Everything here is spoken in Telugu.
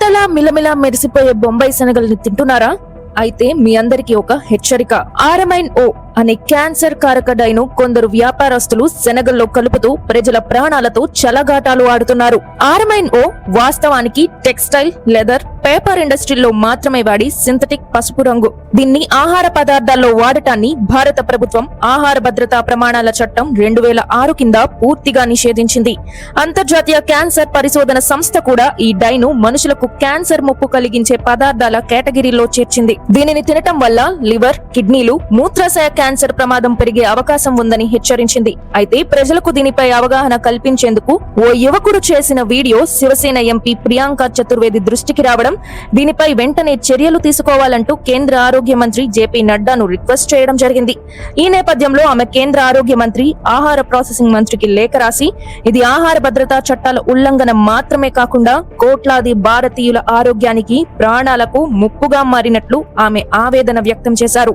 తలతల మిలమిల మెరిసిపోయే బొంబాయి శనగల్ని తింటున్నారా? అయితే మీ అందరికీ ఒక హెచ్చరిక. ఆరమైన్ ఓ అనే క్యాన్సర్ కారక డైను కొందరు వ్యాపారస్తులు శనగల్లో కలుపుతూ ప్రజల ప్రాణాలతో చలగాటాలు ఆడుతున్నారు. ఆర్మైన్ ఓ వాస్తవానికి టెక్స్టైల్ లెదర్ పేపర్ ఇండస్ట్రీలో మాత్రమే వాడి సింథటిక్ పసుపు రంగు. దీన్ని ఆహార పదార్థాల్లో వాడటాన్ని భారత ప్రభుత్వం ఆహార భద్రతా ప్రమాణాల చట్టం రెండు వేల ఆరు కింద పూర్తిగా నిషేధించింది. అంతర్జాతీయ క్యాన్సర్ పరిశోధన సంస్థ కూడా ఈ డైను మనుషులకు క్యాన్సర్ ముప్పు కలిగించే పదార్థాల కేటగిరీలో చేర్చింది. దీనిని తినటం వల్ల లివర్ కిడ్నీలు మూత్రాశయ క్యాన్సర్ ప్రమాదం పెరిగే అవకాశం ఉందని హెచ్చరించింది. అయితే ప్రజలకు దీనిపై అవగాహన కల్పించేందుకు ఓ యువకుడు చేసిన వీడియో శివసేన ఎంపీ ప్రియాంక చతుర్వేది దృష్టికి రావడం దీనిపై వెంటనే చర్యలు తీసుకోవాలంటూ కేంద్ర ఆరోగ్య మంత్రి జేపీ నడ్డాను రిక్వెస్ట్ చేయడం జరిగింది. ఈ నేపథ్యంలో ఆమె కేంద్ర ఆరోగ్య మంత్రి ఆహార ప్రాసెసింగ్ మంత్రికి లేఖ రాసి ఇది ఆహార భద్రతా చట్టాల ఉల్లంఘన మాత్రమే కాకుండా కోట్లాది భారతీయుల ఆరోగ్యానికి ప్రాణాలకు ముప్పుగా మారినట్లు ఆమె ఆవేదన వ్యక్తం చేశారు.